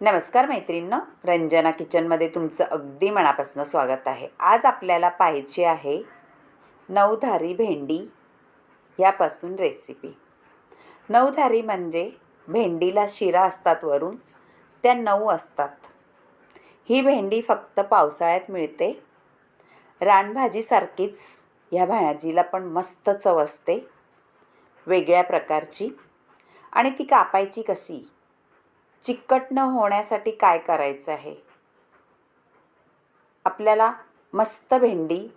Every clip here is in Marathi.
नमस्कार मैत्रिणींनो रंजना किचनमध्ये तुमचं अगदी मनापासून स्वागत आहे. आज आपल्याला पाहिजे आहे नऊधारी भेंडी यापासून रेसिपी नऊधारी म्हणजे भेंडीला शिरा असतात वरून त्या नऊ असतात. ही भेंडी फक्त पावसाळ्यात मिळते. रानभाजीसारखीच ह्या भाजीला पण मस्त चव असते. वेगळ्या प्रकारची. आणि ती कापायची कशी? चिकट न होण्यासाठी काय करायचं आहे? आपल्याला मस्त भेंडी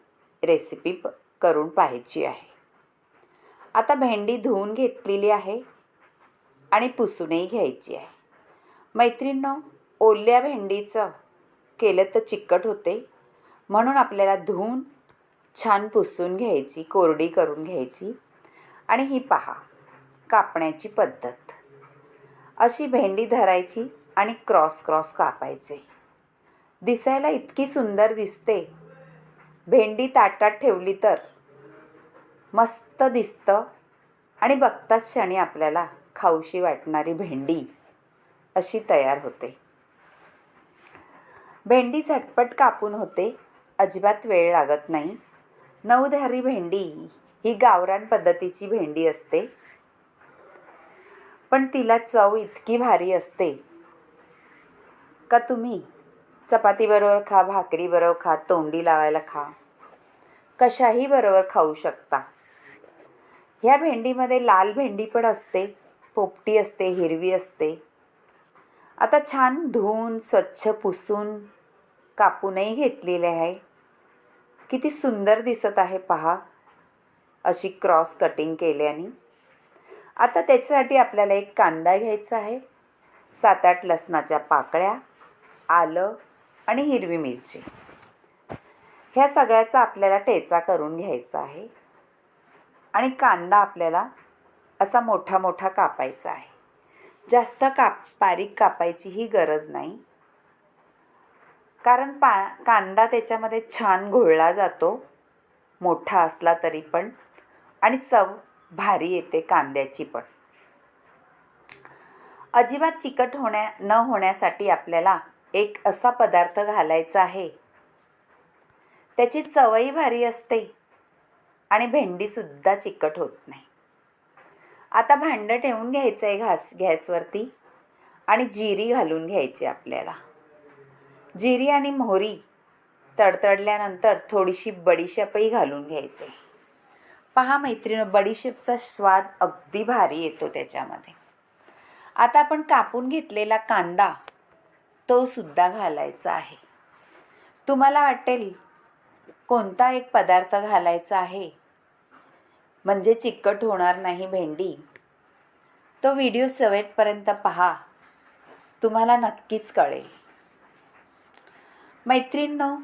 रेसिपी प करून पाहायची आहे. आता भेंडी धुवून घेतलेली आहे आणि पुसूनही घ्यायची आहे. मैत्रिणींनो ओल्या भेंडीचं केलं तर चिकट होते. म्हणून आपल्याला धुवून छान पुसून घ्यायची कोरडी करून घ्यायची. आणि ही पहा कापण्याची पद्धत. अशी भेंडी धरायची आणि क्रॉस क्रॉस कापायचे. दिसायला इतकी सुंदर दिसते. भेंडी ताटात ठेवली तर मस्त दिसतं आणि बघताच क्षणी आपल्याला खाऊशी वाटणारी भेंडी अशी तयार होते. भेंडी झटपट कापून होते. अजिबात वेळ लागत नाही. नऊधारी भेंडी ही गावरान पद्धतीची भेंडी असते. पण तिला चव इतकी भारी असते. का तुम्ही? चपातीबरोबर खा भाकरीबरोबर खा तोंडी लावायला खा. कशाही बरोबर खाऊ शकता. ह्या भेंडीमध्ये लाल भेंडी पण असते पोपटी असते हिरवी असते. आता छान धुवून स्वच्छ पुसून कापूनही घेतलेले आहे. किती सुंदर दिसत आहे पहा. अशी क्रॉस कटिंग केल्याने. आता त्याच्यासाठी आपल्याला एक कांदा घ्यायचा आहे. सात आठ लसणाच्या पाकळ्या आलं आणि हिरवी मिरची. ह्या सगळ्याचा आपल्याला ठेचा करून घ्यायचा आहे. आणि कांदा आपल्याला असा मोठा मोठा कापायचा आहे. जास्त काप बारीक कापायची ही गरज नाही. कारण पा कांदा त्याच्यामध्ये छान घोळला जातो. मोठा असला तरी पण. आणि चव भारी येते कांद्याची पण. अजिबात चिकट होण्या न होण्यासाठी आपल्याला एक असा पदार्थ घालायचा आहे. त्याची चवही भारी असते आणि भेंडीसुद्धा चिकट होत नाही. आता भांडं ठेवून घ्यायचं आहे घास गॅसवरती आणि जिरी घालून घ्यायची आपल्याला. जिरी आणि मोहरी तडतडल्यानंतर थोडीशी बडीशेपही घालून घ्यायचे. पहा मैत्रिणी बडीशेपचा स्वाद अगदी भारी येतो त्याच्यामध्ये. आता आपण कापून घेतलेला कांदा तो सुद्धा घालायचा आहे. तुम्हाला वाटेल कोणता एक पदार्थ घालायचा आहे? म्हणजे चिकट होणार नाही भेंडी. तो व्हिडिओ सवेटपर्यंत पहा. तुम्हाला नक्कीच कळेल. मैत्रिणींनो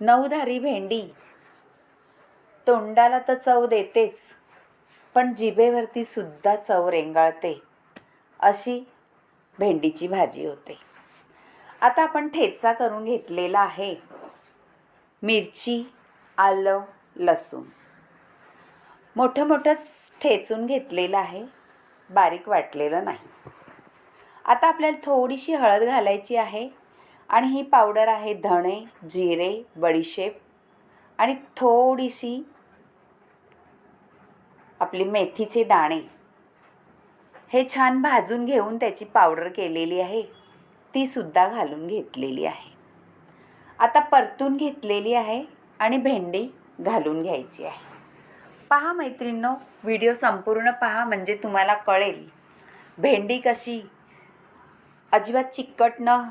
नऊधारी भेंडी. तोंडाला तर चव देतेच पण जिभेवरती सुद्धा चव रेंगाळते अशी भेंडीची भाजी होते. आता आपण ठेचा करून घेतलेला आहे. मिरची आलं लसूण. मोठं मोठंच ठेचून घेतलेलं आहे बारीक वाटलेलं नाही. आता आपल्याला थोडीशी हळद घालायची आहे आणि ही पावडर आहे धणे जिरे बडीशेप आणि थोडीशी आपली मेथीचे दाणे. हे छान भाजून घेऊन त्याची पावडर केलेली आहे. ती सुद्धा घालून घेतलेली आहे. आता परतून घेतलेली आहे आणि भेंडी घालून घ्यायची आहे. पहा मैत्रिणींनो व्हिडिओ संपूर्ण पहा म्हणजे तुम्हाला कळेल. भेंडी कशी अजिबात चिकट न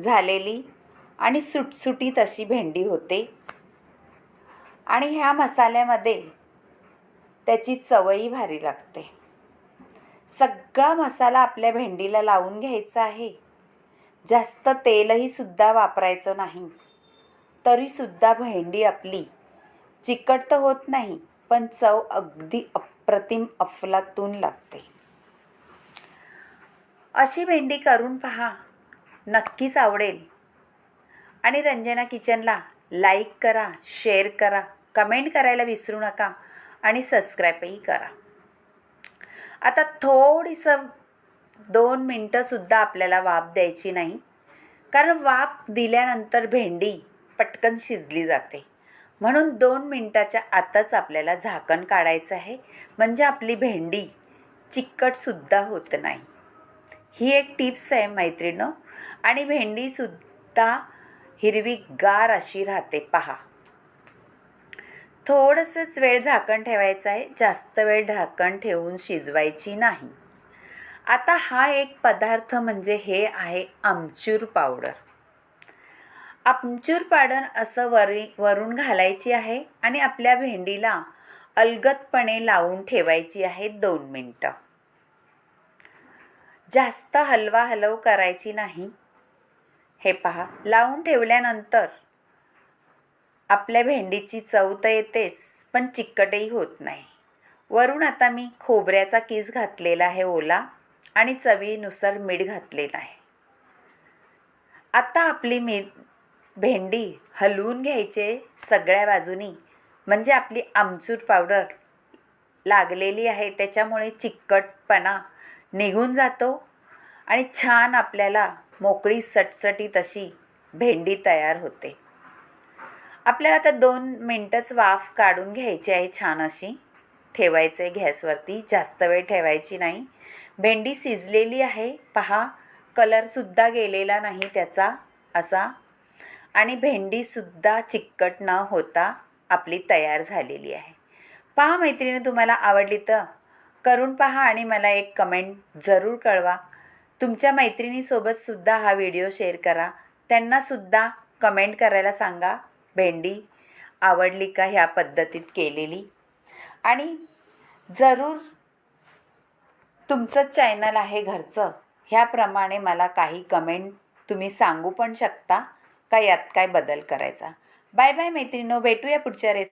झालेली आणि सुटसुटीत अशी भेंडी होते. आणि ह्या मसाल्यामध्ये त्याची चवही भारी लागते. सगळा मसाला आपल्या भेंडीला लावून घ्यायचा आहे. जास्त तेलही सुद्धा वापरायचं नाही. तरीसुद्धा भेंडी आपली चिकट तर होत नाही पण चव अगदी अप्रतिम अफलातून लागते. अशी भेंडी करून पहा. नक्कीच आवडेल. आणि रंजना किचनला लाईक करा शेअर करा. कमेंट करायला विसरू नका आणि सबस्क्राईबही करा. आता थोडीसं दोन मिनटंसुद्धा आपल्याला वाफ द्यायची नाही. कारण वाफ दिल्यानंतर भेंडी पटकन शिजली जाते. म्हणून दोन मिनटाच्या आतच आपल्याला झाकण काढायचं आहे. म्हणजे आपली भेंडी चिकटसुद्धा होत नाही. ही एक टिप्स आहे मैत्रिणं. आणि भेंडीसुद्धा हिरवीगार अशी राहते. पहा. थोडंसंच वेळ झाकण ठेवायचं आहे. जास्त वेळ झाकण ठेवून शिजवायची नाही. आता हा एक पदार्थ म्हणजे हे आहे आमचूर पावडर. आमचूर पावडर असं वरी वरून घालायची आहे आणि आपल्या भेंडीला अलगदपणे लावून ठेवायची आहे दोन मिनटं. जास्त हलवा हलव करायची नाही. हे पहा लावून ठेवल्यानंतर आपल्या भेंडीची चव तर येतेच पण चिकटही होत नाही. वरून आता मी खोबऱ्याचा किस घातलेला आहे ओला आणि चवीनुसार मीठ घातलेलं आहे. आता आपली मी भेंडी हलवून घ्यायचे सगळ्या बाजूनी म्हणजे आपली आमचूर पावडर लागलेली आहे त्याच्यामुळे चिकटपणा निघून जातो आणि छान आपल्याला मोकळी सटसटीत अशी भेंडी तयार होते. आपल्याला आता दोन मिनटंच वाफ काढून घ्यायची आहे छान अशी. ठेवायचं आहे गॅसवरती जास्त वेळ ठेवायची नाही. भेंडी शिजलेली आहे. पहा कलरसुद्धा गेलेला नाही त्याचा असा. आणि भेंडीसुद्धा चिकट न होता आपली तयार झालेली आहे. पहा मैत्रिणी तुम्हाला आवडली तर. करून पहा आणि मला एक कमेंट जरूर कळवा. तुमच्या मैत्रिणीसोबतसुद्धा हा व्हिडिओ शेअर करा. त्यांनासुद्धा कमेंट करायला सांगा. भेंडी आवडली का ह्या पद्धतीत केलेली? आणि जरूर तुमचं चॅनल आहे घरचं ह्याप्रमाणे मला काही कमेंट तुम्ही सांगू पण शकता का? यात काय बदल करायचा? बाय बाय मैत्रिणो भेटूया पुढच्या रेस